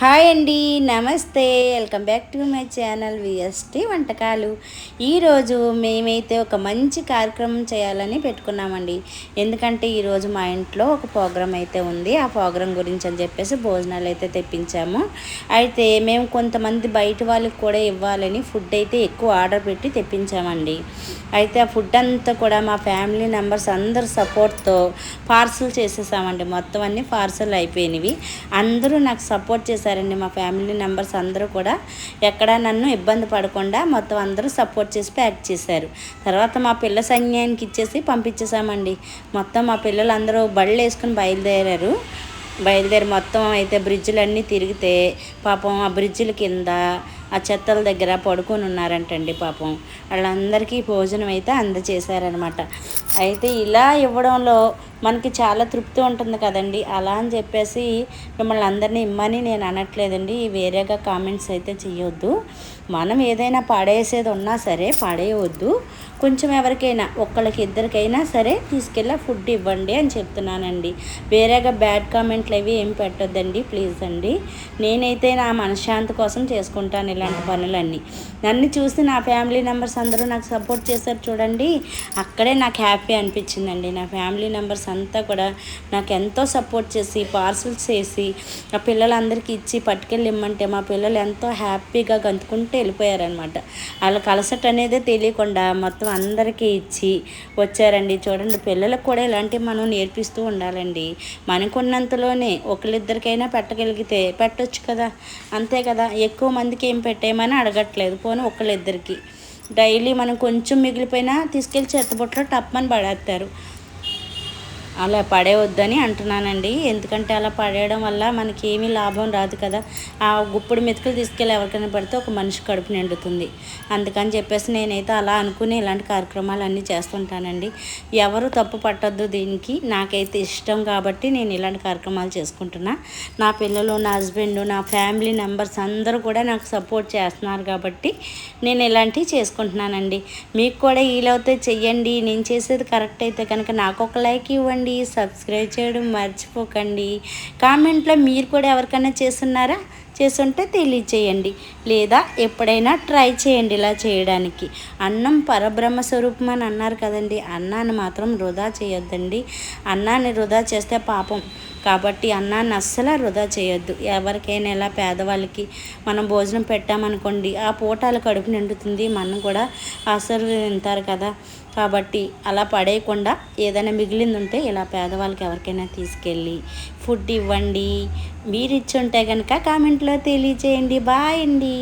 Hi అండి నమస్తే. Welcome back to my channel VST వంటకాలు. ఈరోజు మేమైతే ఒక మంచి కార్యక్రమం చేయాలని పెట్టుకున్నామండి. ఎందుకంటే ఈరోజు మా ఇంట్లో ఒక ప్రోగ్రాం అయితే ఉంది. ఆ ప్రోగ్రాం గురించి అని చెప్పేసి భోజనాలు అయితే తెప్పించాము. అయితే మేము కొంతమంది బయట వాళ్ళకి కూడా ఇవ్వాలని ఫుడ్ అయితే ఎక్కువ ఆర్డర్ పెట్టి తెప్పించామండి. అయితే ఆ ఫుడ్ అంతా కూడా మా ఫ్యామిలీ మెంబర్స్ అందరు సపోర్ట్తో పార్సల్ చేసేసామండి. మొత్తం అన్ని పార్సల్ అయిపోయినవి. అందరూ నాకు సపోర్ట్ చేశారండి మా ఫ్యామిలీ మెంబర్స్ అందరూ కూడా. ఎక్కడ నన్ను ఇబ్బంది పడకుండా మొత్తం అందరూ సపోర్ట్ చేసి ప్యాక్ చేశారు. తర్వాత మా పిల్ల సైన్యానికి ఇచ్చేసి పంపించేసామండి మొత్తం మా పిల్లలు అందరూ బళ్ళు వేసుకుని బయలుదేరారు. బయలుదేరి మొత్తం అయితే బ్రిడ్జిలన్నీ తిరిగితే పాపం ఆ బ్రిడ్జిల కింద ఆ చెత్తల దగ్గర పడుకొని ఉన్నారంటండి పాపం. వాళ్ళందరికీ భోజనం అయితే అందచేశారనమాట. అయితే ఇలా ఇవ్వడంలో మనకి చాలా తృప్తి ఉంటుంది కదండి. అలా అని చెప్పేసి మిమ్మల్ని అందరినీ ఇమ్మని నేను అనట్లేదండి. వేరేగా కామెంట్స్ అయితే చేయొద్దు మనం ఏదైనా పడేసేది ఉన్నా సరే పడేయవద్దు కొంచెం ఎవరికైనా ఒక్కళ్ళకి ఇద్దరికైనా సరే తీసుకెళ్ళి ఫుడ్ ఇవ్వండి అని చెప్తున్నానండి. వేరేగా బ్యాడ్ కామెంట్లు అవి ఏం పెట్టొద్దండి. ప్లీజ్ అండి. నేనైతే నా మనశ్శాంతి కోసం చేసుకుంటాను ఇలాంటి పనులన్నీ. నన్ను చూసి నా ఫ్యామిలీ మెంబర్స్ అందరూ నాకు సపోర్ట్ చేశారు చూడండి. అక్కడే నాకు హ్యాపీ అనిపించిందండి. నా ఫ్యామిలీ మెంబర్స్ అంతా కూడా నాకు ఎంతో సపోర్ట్ చేసి పార్సల్స్ చేసి ఆ పిల్లలందరికీ ఇచ్చి పట్టుకెళ్ళి ఇమ్మంటే మా పిల్లలు ఎంతో హ్యాపీగా గంతుకుంటూ వెళ్ళిపోయారనమాట. వాళ్ళకి అలసట అనేదే తెలియకుండా మొత్తం అందరికీ ఇచ్చి వచ్చారండి. చూడండి పిల్లలకు కూడా ఇలాంటివి మనం నేర్పిస్తూ ఉండాలండి. మనకున్నంతలోనే ఒకరిద్దరికైనా పెట్టగలిగితే పెట్టొచ్చు కదా. అంతే కదా. ఎక్కువ మందికి ఏం పెట్టేయమని అడగట్లేదు. పోనీ ఒకళ్ళిద్దరికి డైలీ మనం కొంచెం మిగిలిపోయినా తీసుకెళ్ళి చెత్తబుట్టలో టప్పని పడేస్తారు అలా పడేయొద్దని అంటున్నానండి. ఎందుకంటే అలా పడేయడం వల్ల మనకి ఏమీ లాభం రాదు కదా. ఆ గుప్పుడు మెతుకులు తీసుకెళ్ళి ఎవరికైనా పడితే ఒక మనిషి కడుపు నిండుతుంది. అందుకని చెప్పేసి నేనైతే అలా అనుకుని ఇలాంటి కార్యక్రమాలు అన్నీ చేస్తుంటానండి. ఎవరు తప్పు పట్టద్దు దీనికి. నాకైతే ఇష్టం కాబట్టి నేను ఇలాంటి కార్యక్రమాలు చేసుకుంటున్నా. నా పిల్లలు నా హస్బెండ్ నా ఫ్యామిలీ మెంబర్స్ అందరూ కూడా నాకు సపోర్ట్ చేస్తున్నారు కాబట్టి నేను ఇలాంటివి చేసుకుంటున్నానండి. మీకు కూడా వీలవుతే చెయ్యండి. నేను చేసేది కరెక్ట్ అయితే కనుక నాకు ఒక లైక్ ఇవ్వండి. చేయండి సబ్స్క్రైబ్ చేయడం మర్చిపోకండి. కామెంట్లో మీరు కూడా ఎవరికైనా చేస్తున్నారా? చేసుంటే తెలియచేయండి లేదా ఎప్పుడైనా ట్రై చేయండి ఇలా చేయడానికి. అన్నం పరబ్రహ్మ స్వరూపం అని అన్నారు కదండి అన్నాన్ని మాత్రం వృధా చేయొద్దండి. అన్నాన్ని వృధా చేస్తే పాపం. కాబట్టి అన్నాన్ని అస్సలు వృధా చేయొద్దు. ఎవరికైనా ఎలా పేదవాళ్ళకి మనం భోజనం పెట్టామనుకోండి ఆ పూటాలు కడుపు నిండుతుంది మనం కూడా అసలు తింటారు కదా. కాబట్టి అలా పడేయకుండా ఏదైనా మిగిలింది ఉంటే ఇలా పేదవాళ్ళకి ఎవరికైనా తీసుకెళ్ళి ఫుడ్ ఇవ్వండి. మీరు ఇచ్చి ఉంటే కనుక కామెంట్లో తెలియజేయండి. బాయ్ అండి.